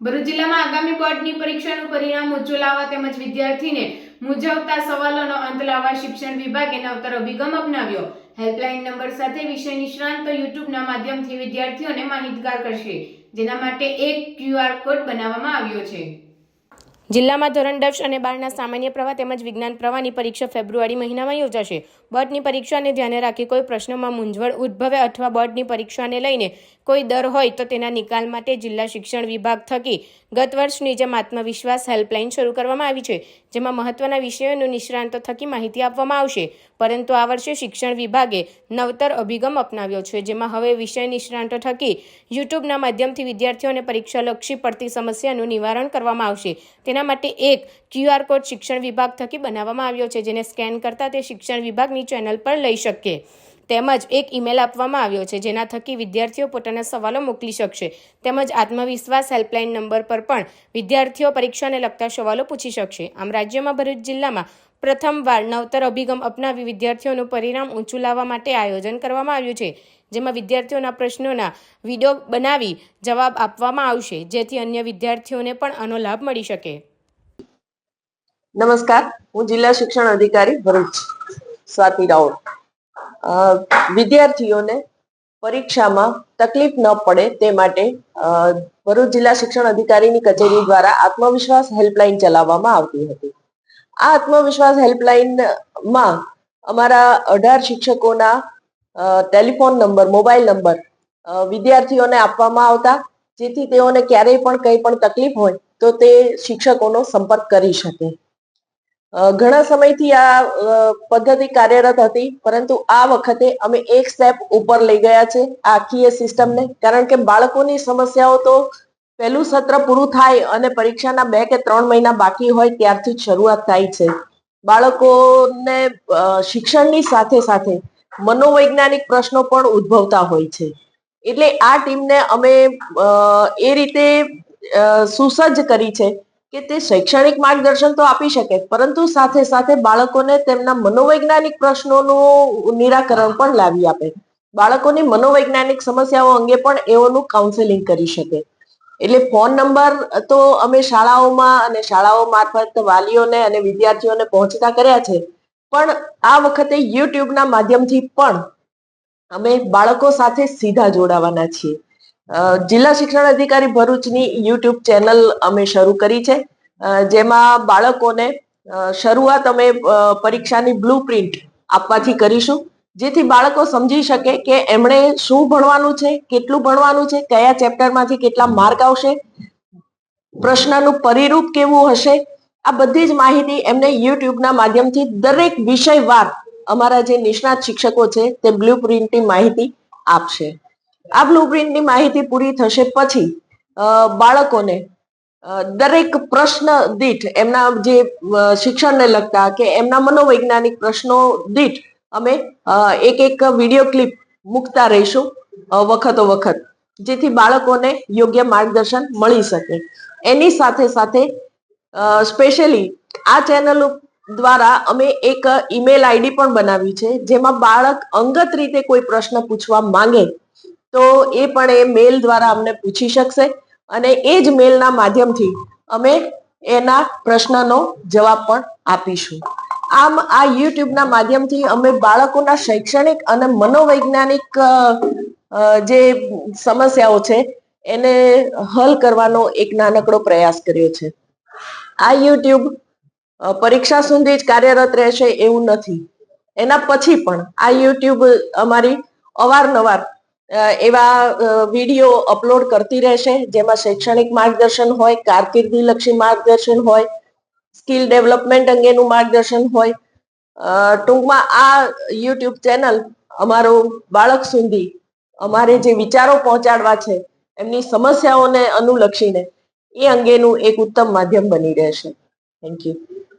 ભરૂચ જિલ્લામાં આગામી બોર્ડની પરીક્ષાનું પરિણામ ઊંચું લાવવા તેમજ વિદ્યાર્થીને મૂંઝવતા સવાલોનો અંત લાવવા શિક્ષણ વિભાગે નવતર અભિગમ અપનાવ્યો. હેલ્પલાઇન નંબર સાથે વિષય નિષ્ણાંતો યુટ્યુબના માધ્યમથી વિદ્યાર્થીઓને માહિતગાર કરશે. જેના માટે એક ક્યુઆર કોડ બનાવવામાં આવ્યો છે. જિલ્લામાં ધોરણ દસ અને બારના સામાન્ય પ્રવાહ તેમજ વિજ્ઞાન પ્રવાહની પરીક્ષા ફેબ્રુઆરી મહિનામાં યોજાશે. બોર્ડની પરીક્ષાને ધ્યાને રાખી કોઈ પ્રશ્નોમાં મૂંઝવણ ઉદ્ભવે અથવા બોર્ડની પરીક્ષાને લઈને કોઈ ડર હોય તો તેના નિકાલ માટે જિલ્લા શિક્ષણ વિભાગ થકી ગત વર્ષની જેમ આત્મવિશ્વાસ હેલ્પલાઇન શરૂ કરવામાં આવી છે, જેમાં મહત્વના વિષયોનું નિષ્ણાંતો થકી માહિતી આપવામાં આવશે. પરંતુ આ વર્ષે શિક્ષણ વિભાગે નવતર અભિગમ અપનાવ્યો છે, જેમાં હવે વિષય નિષ્ણાંતો થકી યુટ્યુબના માધ્યમથી વિદ્યાર્થીઓને પરીક્ષાલક્ષી પડતી સમસ્યાનું નિવારણ કરવામાં આવશે. તેના માટે એક ક્યુઆર કોડ શિક્ષણ વિભાગ થકી બનાવવામાં આવ્યો છે, જેને સ્કેન કરતાં તે શિક્ષણ વિભાગની ચેનલ પર લઈ શકશે તેમજ એક ઈમેલ આપવામાં આવ્યો છે, જેના થકી વિદ્યાર્થીઓ પોતાના સવાલો મોકલી શકશે. તેમજ આત્મવિશ્વાસ હેલ્પલાઇન નંબર પર પણ વિદ્યાર્થીઓ પરીક્ષાને લગતા સવાલો પૂછી શકશે. આમ રાજ્યમાં ભરૂચ જિલ્લામાં પ્રથમવાર નવતર અભિગમ અપનાવી વિદ્યાર્થીઓનું પરિણામ ઊંચું લાવવા માટે આયોજન કરવામાં આવ્યું છે, જેમાં વિદ્યાર્થીઓના પ્રશ્નોના વીડિયો બનાવી જવાબ આપવામાં આવશે, જેથી અન્ય વિદ્યાર્થીઓને પણ આનો લાભ મળી શકે. નમસ્કાર, હું જિલ્લા શિક્ષણ અધિકારી ભરૂચ, સ્વાતિ રાઉત વિદ્યાર્થીઓને પરીક્ષામાં તકલીફ ન પડે તે માટે ભરૂચ જિલ્લા શિક્ષણ અધિકારીની કચેરી દ્વારા આત્મવિશ્વાસ હેલ્પલાઇન ચલાવવામાં આવતી હતી. આ આત્મવિશ્વાસ હેલ્પલાઇનમાં અમારા અઢાર શિક્ષકોના ટેલિફોન નંબર મોબાઈલ નંબર વિદ્યાર્થીઓને આપવામાં આવતા, જેથી તેઓને ક્યારેય પણ કંઈ પણ તકલીફ હોય તો તે શિક્ષકોનો સંપર્ક કરી શકે. ઘણા સમયથી આ પદ્ધતિ કાર્યરત હતી, પરંતુ આ વખતે અમે એક સ્ટેપ ઉપર લઈ ગયા છે આ આખી એ સિસ્ટમને કારણ કે બાળકોની સમસ્યાઓ તો પહેલું સત્ર પૂરું થાય અને પરીક્ષાના બે કે ત્રણ મહિના બાકી હોય ત્યારથી જ શરૂઆત થાય છે. બાળકોને શિક્ષણની સાથે સાથે મનોવૈજ્ઞાનિક પ્રશ્નો પણ ઉદ્ભવતા હોય છે. એટલે આ ટીમને અમે એ રીતે સુસજ્જ કરી છે. કે તે શૈક્ષણિક માર્ગદર્શન તો આપી શકે, પરંતુ સાથે સાથે બાળકોને તેમના મનોવૈજ્ઞાનિક પ્રશ્નોનું નિરાકરણ પણ લાવી આપે. બાળકોની મનોવૈજ્ઞાનિક સમસ્યાઓ અંગે પણ એઓનું કાઉન્સેલિંગ કરી શકે. એટલે ફોન નંબર તો અમે શાળાઓમાં અને શાળાઓ મારફત વાલીઓને અને વિદ્યાર્થીઓને પહોંચતા કર્યા છે. પણ આ વખતે યુટ્યુબના માધ્યમથી પણ અમે બાળકો સાથે સીધા જોડાવાના છીએ. જિલ્લા શિક્ષણ અધિકારી ભરૂચની યુટ્યુબ ચેનલ અમે શરૂ કરી છે. જેમાં બાળકોને શરૂઆત અમે પરીક્ષાની બ્લુ પ્રિન્ટ આપવાથી કરીશું. જેથી બાળકો સમજી શકે કે એમણે શું ભણવાનું છે, કેટલું ભણવાનું છે, કયા ચેપ્ટરમાંથી કેટલા માર્ક આવશે, પ્રશ્નનું પરિરૂપ કેવું હશે, આ બધી જ માહિતી એમને યુટ્યુબના માધ્યમથી દરેક વિષયવાર અમારા જે નિષ્ણાત શિક્ષકો છે તે બ્લુ પ્રિન્ટની માહિતી આપશે. આ બ્લુ પ્રિન્ટની માહિતી પૂરી થશે પછી બાળકોને દરેક પ્રશ્ન દીઠ એમના જે શિક્ષણને લગતા કે એમના મનોવૈજ્ઞાનિક પ્રશ્નો દીઠ અમે એક એક વીડિયો ક્લિપ મૂકતા રહીશું વખતો વખત, જેથી બાળકોને યોગ્ય માર્ગદર્શન મળી શકે. એની સાથે સાથે સ્પેશિયલી આ ચેનલ દ્વારા અમે એક ઈમેલ આઈડી પણ બનાવી છે, જેમાં બાળક અંગત રીતે કોઈ પ્રશ્ન પૂછવા માંગે તો એ પણ એ મેલ દ્વારા અમને પૂછી શકશે અને એ જ મેલના માધ્યમથી અમે એના પ્રશ્નનો જવાબ પણ આપીશું. આમ આ યુટ્યુબના માધ્યમથી અમે બાળકોના શૈક્ષણિક અને મનોવૈજ્ઞાનિક જે સમસ્યાઓ છે, એને હલ કરવાનો એક નાનકડો પ્રયાસ કર્યો છે. આ યુટ્યુબ પરીક્ષા સુધી જ કાર્યરત રહેશે એવું નથી. એના પછી પણ આ યુટ્યુબ અમારી અવારનવાર એવા વીડિયો અપલોડ કરતી રહેશે, જેમાં શૈક્ષણિક માર્ગદર્શન હોય, કારકિર્દી લક્ષી માર્ગદર્શન હોય, સ્કિલ ડેવલપમેન્ટ અંગેનું માર્ગદર્શન હોય. ટૂંકમાં આ યુટ્યુબ ચેનલ અમારો બાળક સુધી અમારે જે વિચારો પહોંચાડવા છે, એમની સમસ્યાઓને અનુલક્ષીને એ અંગેનું એક ઉત્તમ માધ્યમ બની રહેશે. Thank you